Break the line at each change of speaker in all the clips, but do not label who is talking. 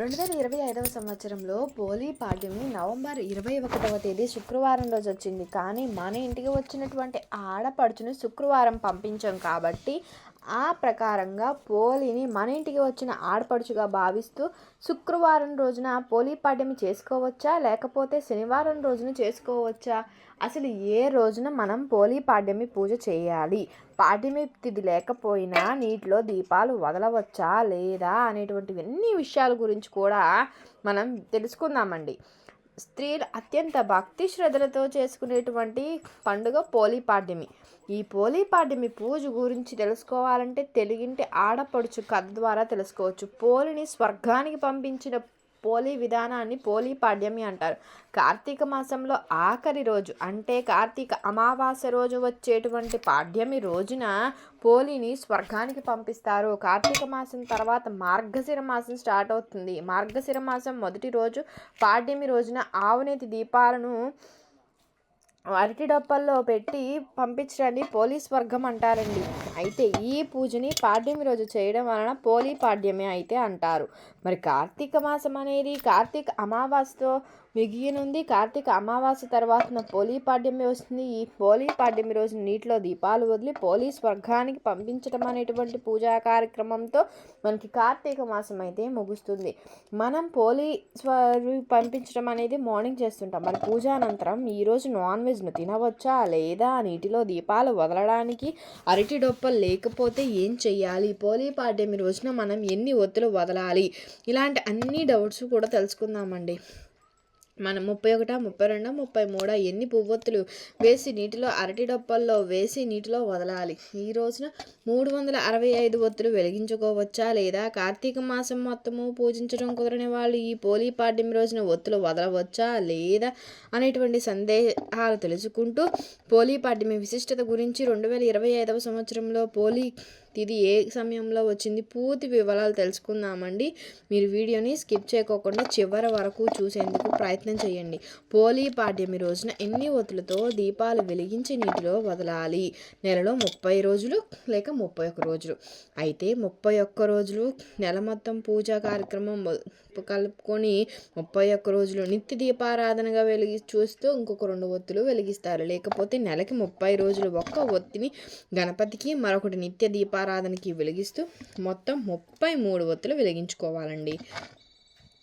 రెండు వేల ఇరవై ఐదవ సంవత్సరంలో పోలీ పాడ్యమి నవంబర్ ఇరవై ఒకటవ తేదీ శుక్రవారం రోజు వచ్చింది. కానీ మన ఇంటికి వచ్చినటువంటి ఆడపడుచుని శుక్రవారం పంపించాం కాబట్టి ఆ ప్రకారంగా పోలీని మన ఇంటికి వచ్చిన ఆడపడుచుగా భావిస్తూ శుక్రవారం రోజున పోలీ పాడ్యమి చేసుకోవచ్చా? లేకపోతే శనివారం రోజున చేసుకోవచ్చా? అసలు ఏ రోజున మనం పోలీ పాడ్యమి పూజ చేయాలి? పాడ్యమి తిది లేకపోయినా నీటిలో దీపాలు వదలవచ్చా లేదా అనేటువంటివన్నీ విషయాల గురించి కూడా మనం తెలుసుకుందామండి. స్త్రీలు అత్యంత భక్తి శ్రద్ధలతో చేసుకునేటువంటి పండుగ పోలీ పాడ్యమి. ఈ పోలిపాడ్యమి పూజ గురించి తెలుసుకోవాలంటే తెలుగింటి ఆడపడుచు కథ ద్వారా తెలుసుకోవచ్చు. పోలిని స్వర్గానికి పంపించిన పోలీ విధానాన్ని పోలీ పాడ్యమి అంటారు. కార్తీక మాసంలో ఆఖరి రోజు అంటే కార్తీక అమావాస్య రోజు వచ్చేటువంటి పాడ్యమి రోజున పోలిని స్వర్గానికి పంపిస్తారు. కార్తీక మాసం తర్వాత మార్గశిర మాసం స్టార్ట్ అవుతుంది. మార్గశిర మాసం మొదటి రోజు పాడ్యమి రోజున ఆవునేతి దీపాలను అరటి డప్పల్లో పెట్టి పంపించడాన్ని పోలీస్ వర్గం అంటారండి. అయితే ఈ పూజని పాడ్యమి రోజు చేయడం వలన పోలీ పాడ్యమే అయితే అంటారు. మరి కార్తీక మాసం అనేది కార్తీక అమావాస్యతో మిగిలినుంది కార్తీక అమావాస్య తర్వాత పోలీ పాడ్యమి వస్తుంది. ఈ పోలీ పాడ్యమి రోజు నీటిలో దీపాలు వదిలి పోలీ స్వర్గానికి పంపించడం అనేటువంటి పూజా కార్యక్రమంతో మనకి కార్తీక మాసం అయితే ముగుస్తుంది. మనం పోలీ స్వరు పంపించడం అనేది మార్నింగ్ చేస్తుంటాం. మరి పూజానంతరం ఈరోజు నాన్ వెజ్ను తినవచ్చా? లేదా నీటిలో దీపాలు వదలడానికి అరటి డొప్పలు లేకపోతే ఏం చెయ్యాలి? పోలీ పాడ్యమి రోజున మనం ఎన్ని ఒత్తులు వదలాలి? ఇలాంటి అన్ని డౌట్స్ కూడా తెలుసుకుందామండి. మనం ముప్పై ఒకటా ముప్పై రెండా ముప్పై మూడా ఎన్ని పువ్వొత్తులు వేసి నీటిలో అరటి డొప్పల్లో వేసి నీటిలో వదలాలి. ఈ రోజున మూడు వందల అరవై ఐదు ఒత్తులు వెలిగించుకోవచ్చా లేదా? కార్తీక మాసం మొత్తము పూజించడం కుదరని వాళ్ళు ఈ పోలీ పాడ్యమి రోజున ఒత్తులు వదలవచ్చా లేదా అనేటువంటి సందేహాలు తెలుసుకుంటూ పోలీ పాడ్యమి విశిష్టత గురించి రెండు వేల ఇరవై ఐదవ సంవత్సరంలో పోలీ ఇది ఏ సమయంలో వచ్చింది? పూర్తి వివరాలు తెలుసుకుందామండి. మీరు వీడియోని స్కిప్ చేయకోకుండా చివరి వరకు చూసేందుకు ప్రయత్నం చేయండి. పోలీ పాడ్యమి రోజున ఎన్ని ఒత్తులతో దీపాలు వెలిగించి నీటిలో వదలాలి? నెలలో ముప్పై రోజులు లేక ముప్పై ఒక్క రోజులు. అయితే ముప్పై ఒక్క రోజులు నెల మొత్తం పూజా కార్యక్రమం కలుపుకొని ముప్పై ఒక్క రోజులు నిత్య దీపారాధనగా వెలిగి చూస్తూ ఇంకొక రెండు ఒత్తులు వెలిగిస్తారు. లేకపోతే నెలకి ముప్పై రోజులు ఒక్క ఒత్తిని గణపతికి మరొకటి నిత్య దీపారాధనకి వెలిగిస్తూ మొత్తం ముప్పై మూడు ఒత్తులు వెలిగించుకోవాలండి.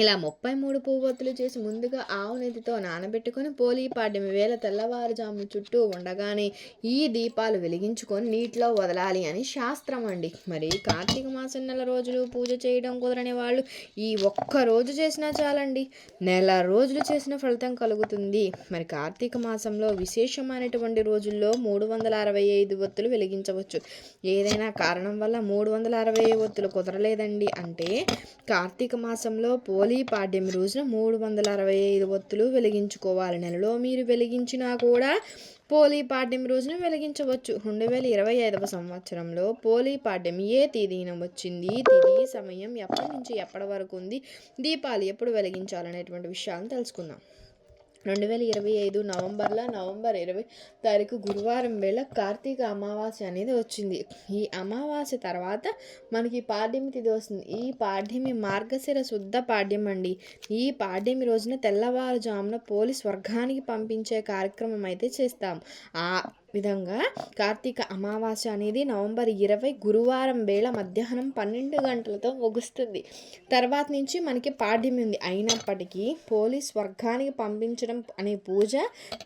ఇలా ముప్పై మూడు పువ్వొత్తులు చేసి ముందుగా ఆవు నెత్తితో నానబెట్టుకొని పోలి పాడ్యమి వేల తెల్లవారుజాము చుట్టూ ఉండగానే ఈ దీపాలు వెలిగించుకొని నీటిలో వదలాలి అని శాస్త్రం అండి. మరి కార్తీక మాసం నెల రోజులు పూజ చేయడం కుదరని వాళ్ళు ఈ ఒక్క రోజు చేసినా చాలండి. నెల రోజులు చేసిన ఫలితం కలుగుతుంది. మరి కార్తీక మాసంలో విశేషమైనటువంటి రోజుల్లో మూడు వందల అరవై ఐదు ఒత్తులు వెలిగించవచ్చు. ఏదైనా కారణం వల్ల మూడు వందల అరవై ఒత్తులు కుదరలేదండి. అంటే కార్తీక మాసంలో పోలి పాడ్యమి రోజున మూడు వందల అరవై ఐదు ఒత్తులు వెలిగించుకోవాలి. నెలలో మీరు వెలిగించినా కూడా పోలీ పాడ్యం రోజున వెలిగించవచ్చు. రెండు వేల ఇరవై ఐదవ సంవత్సరంలో పోలీ పాడ్యమి ఏ తేదీన వచ్చింది? తిథి సమయం ఎప్పటి నుంచి ఎప్పటి వరకు ఉంది? దీపాలు ఎప్పుడు వెలిగించాలనేటువంటి విషయాలను తెలుసుకుందాం. రెండు వేల ఇరవై ఐదు నవంబర్లో నవంబర్ ఇరవై తారీఖు గురువారం వేళ కార్తీక అమావాస్య అనేది వచ్చింది. ఈ అమావాస్య తర్వాత మనకి పాడ్యమి తిథి వస్తుంది. ఈ పాడ్యమి మార్గశిర శుద్ధ పాడ్యం అండి. ఈ పాడ్యమి రోజున తెల్లవారుజామున పోలీస్ వర్గానికి పంపించే కార్యక్రమం అయితే చేస్తాం. ఆ విధంగా కార్తీక అమావాస్య అనేది నవంబర్ ఇరవై గురువారం వేళ మధ్యాహ్నం పన్నెండు గంటలతో ముగుస్తుంది. తర్వాత నుంచి మనకి పాడ్యమి ఉంది. అయినప్పటికీ పోలీస్ వర్గానికి పంపించడం అనే పూజ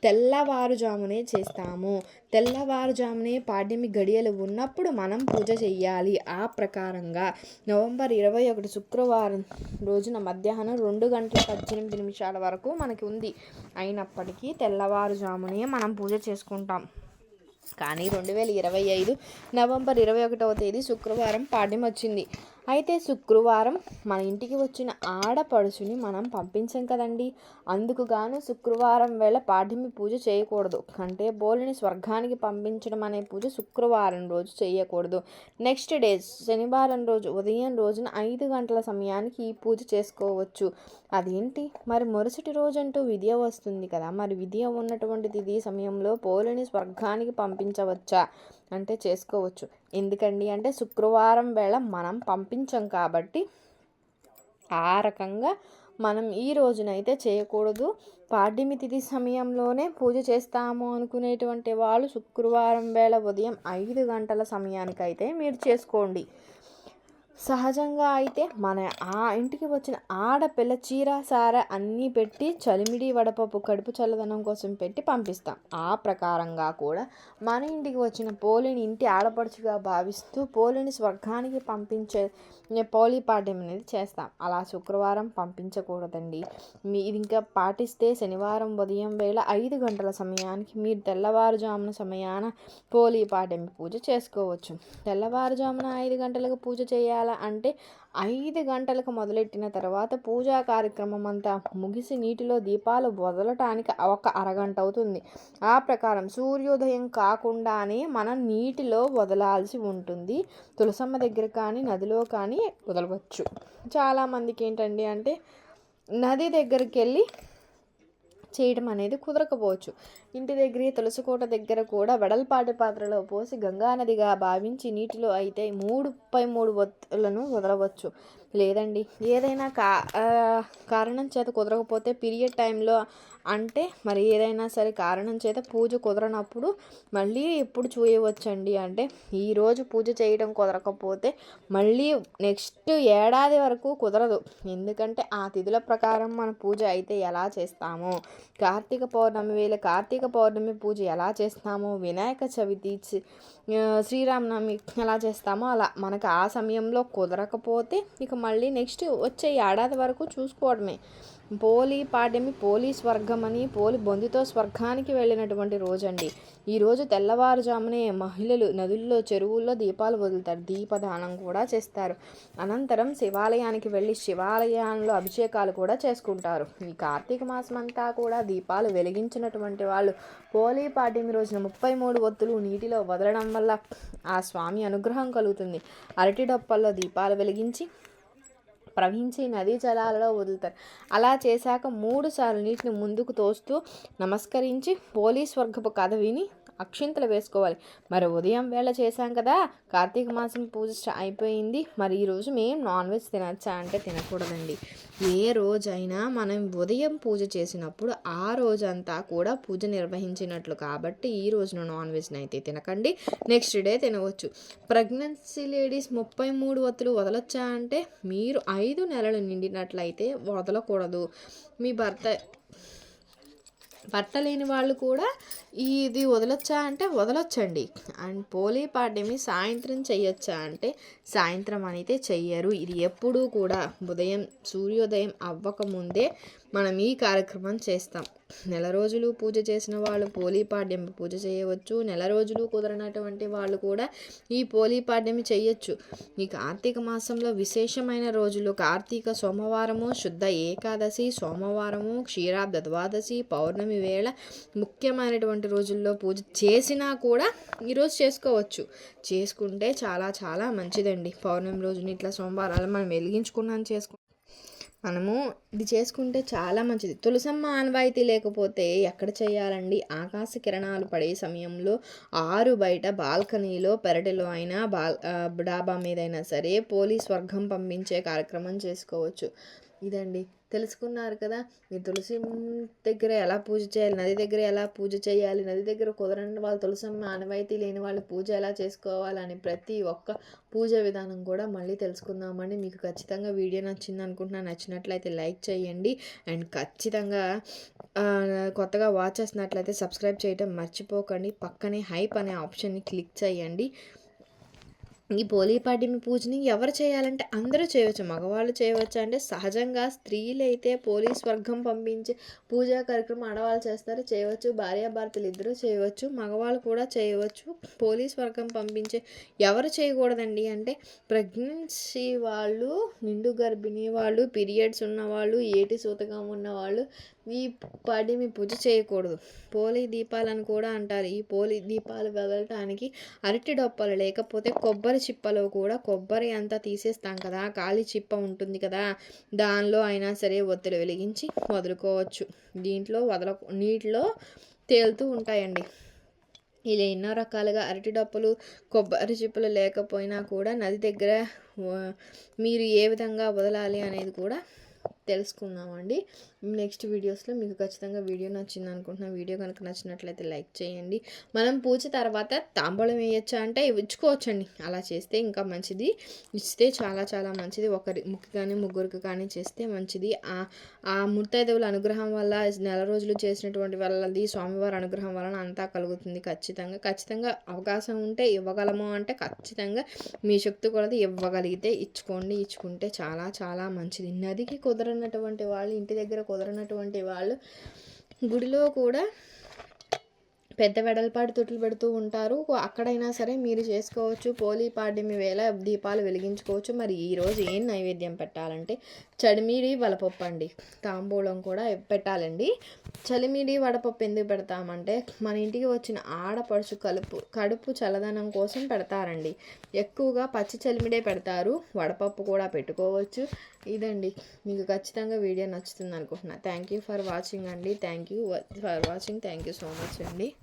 తెల్లవారుజామునే చేస్తాము. తెల్లవారుజామునే పాడ్యమి గడియలు ఉన్నప్పుడు మనం పూజ చేయాలి ఆ ప్రకారంగా నవంబర్ ఇరవై ఒకటి శుక్రవారం రోజున మధ్యాహ్నం రెండు గంటల పద్దెనిమిది నిమిషాల వరకు మనకి ఉంది. అయినప్పటికీ తెల్లవారుజామునే మనం పూజ చేసుకుంటాం. కానీ రెండు వేల ఇరవై ఐదు నవంబర్ ఇరవై ఒకటవ తేదీ శుక్రవారం పాడ్యం వచ్చింది. అయితే శుక్రవారం మన ఇంటికి వచ్చిన ఆడపడుచుని మనం పంపించాం కదండి. అందుకు గాను శుక్రవారం వేళ పాఠ్యమి పూజ చేయకూడదు. అంటే బోలిని స్వర్గానికి పంపించడం అనే పూజ శుక్రవారం రోజు చేయకూడదు. నెక్స్ట్ డే శనివారం రోజు ఉదయం రోజున ఐదు గంటల సమయానికి ఈ పూజ చేసుకోవచ్చు. అదేంటి? మరి మరుసటి రోజు అంటూ విద్య వస్తుంది కదా. మరి విద్య ఉన్నటువంటిది ఈ సమయంలో పోలిని స్వర్గానికి పంపించవచ్చా? అంటే చేసుకోవచ్చు. ఎందుకండి అంటే శుక్రవారం వేళ మనం పంపించం కాబట్టి ఆ రకంగా మనం ఈ రోజునైతే చేయకూడదు. పాడ్యమి తిథి సమయంలోనే పూజ చేస్తాము అనుకునేటువంటి వాళ్ళు శుక్రవారం వేళ ఉదయం ఐదు గంటల సమయానికైతే మీరు చేసుకోండి. సహజంగా అయితే మన ఆ ఇంటికి వచ్చిన ఆడపిల్ల చీర సార అన్నీ పెట్టి చలిమిడి వడపప్పు కడుపు చల్లదనం కోసం పెట్టి పంపిస్తాం. ఆ ప్రకారంగా కూడా మన ఇంటికి వచ్చిన పోలిని ఇంటి ఆడపడుచుగా భావిస్తూ పోలిని స్వర్గానికి పంపించే పోలి పాఠ్యం అనేది చేస్తాం. అలా శుక్రవారం పంపించకూడదండి. మీ ఇది ఇంకా పాటిస్తే శనివారం ఉదయం వేళ ఐదు గంటల సమయానికి మీరు తెల్లవారుజామున సమయాన పోలి పాఠ్యం పూజ చేసుకోవచ్చు. తెల్లవారుజామున ఐదు గంటలకు పూజ చేయాలి? చేయాలా అంటే ఐదు గంటలకు మొదలెట్టిన తర్వాత పూజా కార్యక్రమం అంతా ముగిసి నీటిలో దీపాలు వదలటానికి ఒక అరగంట అవుతుంది. ఆ ప్రకారం సూర్యోదయం కాకుండానే మనం నీటిలో వదలాల్సి ఉంటుంది. తులసమ్మ దగ్గర కానీ నదిలో కానీ వదలవచ్చు. చాలామందికి ఏంటండి అంటే నది దగ్గరికి వెళ్ళి చేయడం అనేది కుదరకపోవచ్చు. ఇంటి దగ్గర తులసికోట దగ్గర కూడా వెడల్పాటి పాత్రలో పోసి గంగానదిగా భావించి నీటిలో అయితే మూడు పై మూడు ఒత్తులను వదలవచ్చు. లేదండి. ఏదైనా కా కారణం చేత కుదరకపోతే పీరియడ్ టైంలో అంటే మరి ఏదైనా సరే కారణం చేత పూజ కుదరనప్పుడు మళ్ళీ ఎప్పుడు చూయవచ్చండి. అంటే ఈరోజు పూజ చేయడం కుదరకపోతే మళ్ళీ నెక్స్ట్ ఏడాది వరకు కుదరదు. ఎందుకంటే ఆ తిథుల ప్రకారం మన పూజ అయితే ఎలా చేస్తామో కార్తీక పౌర్ణమి వేళ కార్తీక పౌర్ణమి పూజ ఎలా చేస్తామో వినాయక చవితి శ్రీరామనవమి ఎలా చేస్తామో అలా మనకు ఆ సమయంలో కుదరకపోతే ఇక మళ్ళీ నెక్స్ట్ వచ్చే ఏడాది వరకు చూసుకోవడమే. పోలి పాడ్యమి పోలి స్వర్గం అని పోలి బొందితో స్వర్గానికి వెళ్ళినటువంటి రోజండి. ఈరోజు తెల్లవారుజామునే మహిళలు నదుల్లో చెరువుల్లో దీపాలు వదులుతారు. దీపదానం కూడా చేస్తారు. అనంతరం శివాలయానికి వెళ్ళి శివాలయంలో అభిషేకాలు కూడా చేసుకుంటారు. ఈ కార్తీక మాసం అంతా కూడా దీపాలు వెలిగించినటువంటి వాళ్ళు పోలీ పాడ్యమి రోజున ముప్పై మూడు ఒత్తులు నీటిలో వదలడం వల్ల ఆ స్వామి అనుగ్రహం కలుగుతుంది. అరటి డొప్పల్లో దీపాలు వెలిగించి ప్రవహించే నదీ జలాలలో వదులుతారు. అలా చేశాక మూడు సార్లు నీటిని ముందుకు తోస్తూ నమస్కరించి పోలీస్ వర్గపు కథ విని అక్షింతలు వేసుకోవాలి. మరి ఉదయం వేళ చేశాం కదా కార్తీక మాసం పూజ అయిపోయింది. మరి ఈరోజు మేము నాన్ వెజ్ తినచ్చా అంటే తినకూడదండి. ఏ రోజైనా మనం ఉదయం పూజ చేసినప్పుడు ఆ రోజంతా కూడా పూజ నిర్వహించినట్లు కాబట్టి ఈ రోజున నాన్ వెజ్ని అయితే తినకండి. నెక్స్ట్ డే తినవచ్చు. ప్రెగ్నెన్సీ లేడీస్ ముప్పై మూడు వత్తులు వదలొచ్చా అంటే మీరు ఐదు నెలలు నిండినట్లయితే వదలకూడదు. మీ భర్త భర్త లేని వాళ్ళు కూడా ఇది వదలొచ్చా అంటే వదలొచ్చండి. అండ్ పోలీ పాడ్యమి సాయంత్రం చేయొచ్చా అంటే సాయంత్రం అయితే చెయ్యరు. ఇది ఎప్పుడూ కూడా ఉదయం సూర్యోదయం అవ్వకముందే మనం ఈ కార్యక్రమం చేస్తాం. నెల రోజులు పూజ చేసిన వాళ్ళు పోలీపాడ్యం పూజ చేయవచ్చు. నెల రోజులు కుదరనటువంటి వాళ్ళు కూడా ఈ పోలీపాడ్యం చేయొచ్చు ఈ కార్తీక మాసంలో విశేషమైన రోజులు కార్తీక సోమవారము శుద్ధ ఏకాదశి సోమవారము క్షీరాబ్ద ద్వాదశి పౌర్ణమి వేళ ముఖ్యమైనటువంటి రోజుల్లో పూజ చేసినా కూడా ఈరోజు చేసుకోవచ్చు. చేసుకుంటే చాలా చాలా మంచిది మంచిదండి పౌర్ణమి రోజుని ఇట్లా సోమవారాలు మనం వెలిగించుకున్నాను చేసుకో మనము ఇది చేసుకుంటే చాలా మంచిది. తులసమ్మ ఆనవాయితీ లేకపోతే ఎక్కడ చేయాలండి? ఆకాశ కిరణాలు పడే సమయంలో ఆరు బయట బాల్కనీలో పెరటిలో అయినా బాల్ డాబా మీదైనా సరే పోలీస్ వర్గం పంపించే కార్యక్రమం చేసుకోవచ్చు. ఇదండి. తెలుసుకున్నారు కదా. మీ తులసి దగ్గర ఎలా పూజ చేయాలి? నది దగ్గర ఎలా పూజ చేయాలి? నది దగ్గర కుదరని వాళ్ళు తులసమ్మ ఆనవాయితీ లేని వాళ్ళు పూజ ఎలా చేసుకోవాలని ప్రతి ఒక్క పూజ విధానం కూడా మళ్ళీ తెలుసుకుందామండి. మీకు ఖచ్చితంగా వీడియో నచ్చింది అనుకుంటున్నా. నచ్చినట్లయితే లైక్ చేయండి. అండ్ ఖచ్చితంగా కొత్తగా వాచ్ చేసినట్లయితే సబ్స్క్రైబ్ చేయడం మర్చిపోకండి. పక్కనే హైప్ అనే ఆప్షన్ని క్లిక్ చేయండి. ఈ పోలీపాడ్యమి పూజని ఎవరు చేయాలంటే అందరూ చేయవచ్చు. మగవాళ్ళు చేయవచ్చు అంటే సహజంగా స్త్రీలు అయితే పోలీస్ వర్గం పంపించి పూజా కార్యక్రమం ఆడవాళ్ళు చేస్తారు చేయవచ్చు. భార్యాభర్తలు ఇద్దరూ చేయవచ్చు. మగవాళ్ళు కూడా చేయవచ్చు. పోలీస్ వర్గం పంపించే ఎవరు చేయకూడదండి అంటే ప్రెగ్నెన్సీ వాళ్ళు నిండు గర్భిణీ వాళ్ళు పీరియడ్స్ ఉన్నవాళ్ళు ఏటి సూతకం ఉన్నవాళ్ళు ఈ పాడ్యమి పూజ చేయకూడదు. పోలి దీపాలను కూడా అంటారు. ఈ పోలి దీపాలు వదలటానికి అరటి డొప్పలు లేకపోతే కొబ్బరి చిప్పలో కూడా కొబ్బరి అంతా తీసేస్తాం కదా. ఖాళీ చిప్ప ఉంటుంది కదా. దానిలో అయినా సరే ఒత్తిడి వెలిగించి వదులుకోవచ్చు. దీంట్లో వదల నీటిలో తేలుతూ ఉంటాయండి. ఇలా ఎన్నో రకాలుగా అరటి డప్పులు కొబ్బరి చిప్పలు లేకపోయినా కూడా నది దగ్గర మీరు ఏ విధంగా వదలాలి అనేది కూడా తెలుసుకుందామండి. నెక్స్ట్ వీడియోస్లో మీకు ఖచ్చితంగా వీడియో నచ్చింది అనుకుంటున్నా. వీడియో కనుక నచ్చినట్లయితే లైక్ చేయండి. మనం పూజ తర్వాత తాంబూలం వేయచ్చా అంటే ఇచ్చుకోవచ్చండి. అలా చేస్తే ఇంకా మంచిది. ఇస్తే చాలా చాలా మంచిది. ఒకరి ముక్కు కానీ ముగ్గురికి కానీ చేస్తే మంచిది. ఆ ఆ ముత్తైదవుల అనుగ్రహం వల్ల నెల రోజులు చేసినటువంటి వాళ్ళది స్వామివారి అనుగ్రహం వలన అంతా కలుగుతుంది ఖచ్చితంగా. ఖచ్చితంగా అవకాశం ఉంటే ఇవ్వగలము అంటే ఖచ్చితంగా మీ శక్తి కొలది ఇవ్వగలిగితే ఇచ్చుకోండి. ఇచ్చుకుంటే చాలా చాలా మంచిది. నదికి కుదరనటువంటి వాళ్ళు ఇంటి దగ్గర కుదరనటువంటి వాళ్ళు గుడిలో కూడా పెద్ద వెడల్పాటి తొట్లు పెడుతూ ఉంటారు. అక్కడైనా సరే మీరు చేసుకోవచ్చు. పోలీ పాడ్యమి వేళ దీపాలు వెలిగించుకోవచ్చు. మరి ఈరోజు ఏం నైవేద్యం పెట్టాలంటే చడిమిడి వడపప్పు అండి తాంబూలం కూడా పెట్టాలండి. చలిమిడి వడపప్పు ఎందుకు పెడతామంటే మన ఇంటికి వచ్చిన ఆడపడుచు కలుపు కడుపు చల్లదనం కోసం పెడతారండి. ఎక్కువగా పచ్చి చలిమిడే పెడతారు. వడపప్పు కూడా పెట్టుకోవచ్చు. ఇదండి. మీకు ఖచ్చితంగా వీడియో నచ్చుతుంది అనుకుంటున్నా థ్యాంక్ యూ ఫర్ వాచింగ్ అండి. Thank you for watching thank you so much అండి.